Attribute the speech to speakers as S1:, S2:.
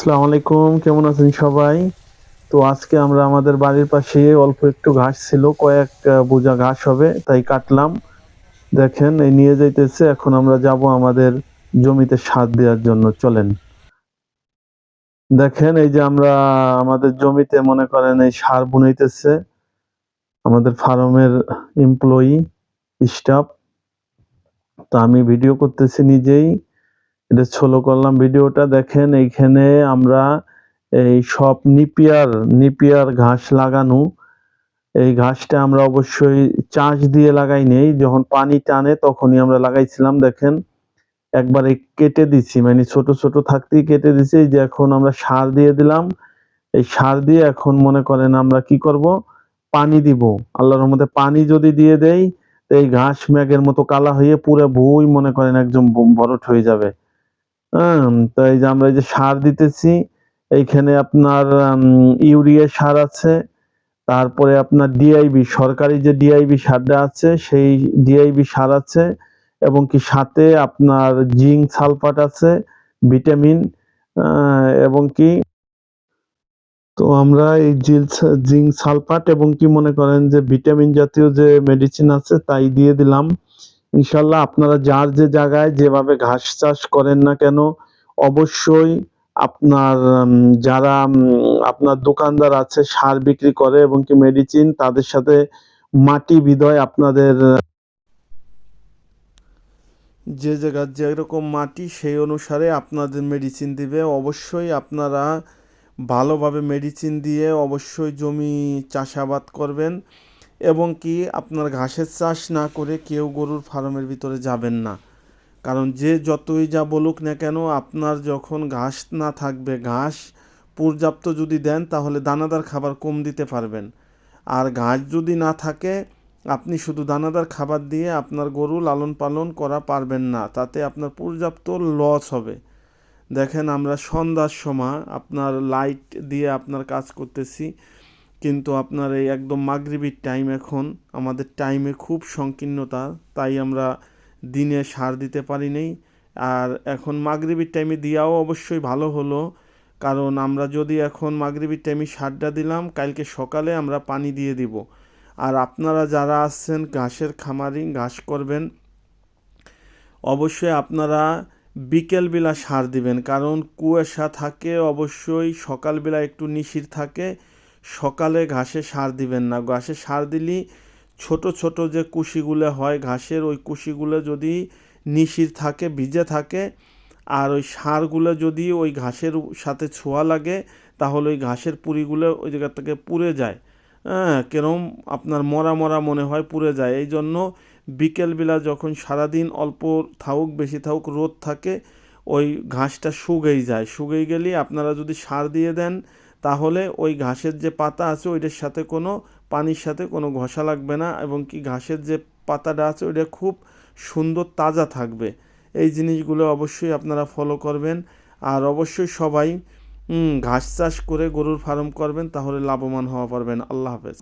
S1: আসসালামু আলাইকুম, কেমন আছেন সবাই? তো আজকে আমরা আমাদের বাড়ির পাশে অল্প একটু ঘাস ছিল, কয়েক বোঝা ঘাস হবে, তাই কাটলাম। দেখেন, এই নিয়ে যাইতেছে, এখন আমরা যাব আমাদের জমিতে সার দেওয়ার জন্য, চলেন। দেখেন, এই যে আমরা আমাদের জমিতে মনে করেন এই সার বুনাইতেছে, আমাদের ফার্মের এমপ্লয়ি স্টাফ তো আমি ভিডিও করতেছি নিজেই। এটা ছোলো করলাম ভিডিওটা। দেখেন এইখানে আমরা এই সব নিপিয়ার নিপিয়ার ঘাস লাগানো। এই ঘাসটা আমরা অবশ্যই চাষ দিয়ে লাগাই নেই। যখন পানি টানে তখনই আমরা লাগাইছিলাম, দেখেন। একবারে কেটে দিছি মানে ছোট ছোট থাকতেই কেটে দিছি। যে এখন আমরা সার দিয়ে দিলাম। এই সার দিয়ে এখন মনে করেন আমরা কি করব? পানি দিব। আল্লাহর রহমতে পানি যদি দিয়ে দেই এই ঘাস ম্যাগের মতো কালা হয়ে পুরো ভুই মনে করেন একদম ভরট হয়ে যাবে। হ্যাঁ তো এই যে আমরা এই যে সার দিতেছি, এইখানে আপনার ইউরিয়া সার আছে, তারপরে আপনার ডিআইবি, সরকারি যে ডিআইবি সারটা আছে, সেই ডিআইবি সার আছে, এবং কি সাথে আপনার জিঙ্ক সালফাট আছে, ভিটামিন এবং কি, তো আমরা এই জিল, জিঙ্ক সালফাট এবং কি মনে করেন যে ভিটামিন জাতীয় যে মেডিসিন আছে, তাই দিয়ে দিলাম। ইনশাল্লাহ আপনারা যার যে জায়গায় যেভাবে ঘাস চাষ করেন না কেন, অবশ্যই আপনার যারা আপনার দোকানদার আছে, সার বিক্রি করে এবং কি মেডিসিন তাদের সাথে মাটি বিদয় আপনাদের, যে জায়গার যেরকম মাটি, সেই অনুসারে আপনাদের মেডিসিন দিবে। অবশ্যই আপনারা ভালোভাবে মেডিসিন দিয়ে অবশ্যই জমি চাষাবাদ করবেন। এবং কি আপনার ঘাসের চাষ না করে কেউ গরুর ফার্মের ভিতরে যাবেন না। কারণ যে যতই যা বলুক না কেন, আপনার যখন ঘাস না থাকবে, ঘাস পর্যাপ্ত যদি দেন, তাহলে দানাদার খাবার কম দিতে পারবেন। আর ঘাস যদি না থাকে, আপনি শুধু দানাদার খাবার দিয়ে আপনার গরু লালন পালন করা পারবেন না। তাতে আপনার পর্যাপ্ত লস হবে। দেখেন আমরা সন্ধ্যার সময় আপনার লাইট দিয়ে আপনার কাজ করতেছি। কিন্তু আপনার এই একদম মাগরিবির টাইম এখন, আমাদের টাইমে খুব সংকীর্ণতা, তাই আমরা দিনে সার দিতে পারি নাই। আর এখন মাগরিবির টাইমে দেওয়াও অবশ্যই ভালো হলো, কারণ আমরা যদি এখন মাগরিবির টাইমে সারটা দিলাম, কালকে সকালে আমরা পানি দিয়ে দিব। আর আপনারা যারা আছেন, ঘাসের খামারি, ঘাস করবেন, অবশ্যই আপনারা বিকেলবেলা সার দিবেন, কারণ কুয়াশা থাকে অবশ্যই, সকালবেলা একটু নিশির থাকে। সকালে ঘাসে সার দিবেন না। ঘাসে সার দিলি ছোট ছোট যে কুশিগুলো হয়, ঘাসের ওই কুশিগুলো যদি নিশির থাকে, ভিজে থাকে, আর ওই সারগুলো যদি ওই ঘাসের সাথে ছোঁয়া লাগে, তাহলে ওই ঘাসের পুরিগুলো ওই জায়গা থেকে পুড়ে যায়। হ্যাঁ কেরম আপনার মরা মরা মনে হয় পুড়ে যায়। এই জন্য বিকেলবেলা যখন সারাদিন অল্প থাকুক, বেশি থাকুক, রোদ থাকে, ওই ঘাসটা শুকিয়ে যায়। শুকিয়ে গেলে আপনারা যদি সার দিয়ে দেন তাহলে ওই ঘাসের যে পাতা আছে ওইটার সাথে কোনো পানির সাথে কোনো ঘষা লাগবে না এবং কি ঘাসের যে পাতাটা আছে ওইটা খুব সুন্দর তাজা থাকবে। এই জিনিসগুলো অবশ্যই আপনারা ফলো করবেন। আর অবশ্যই সবাই ঘাস চাষ করে গরুর ফার্ম করবেন, তাহলে লাভবান হওয়া পারবেন। আল্লাহ হাফেজ।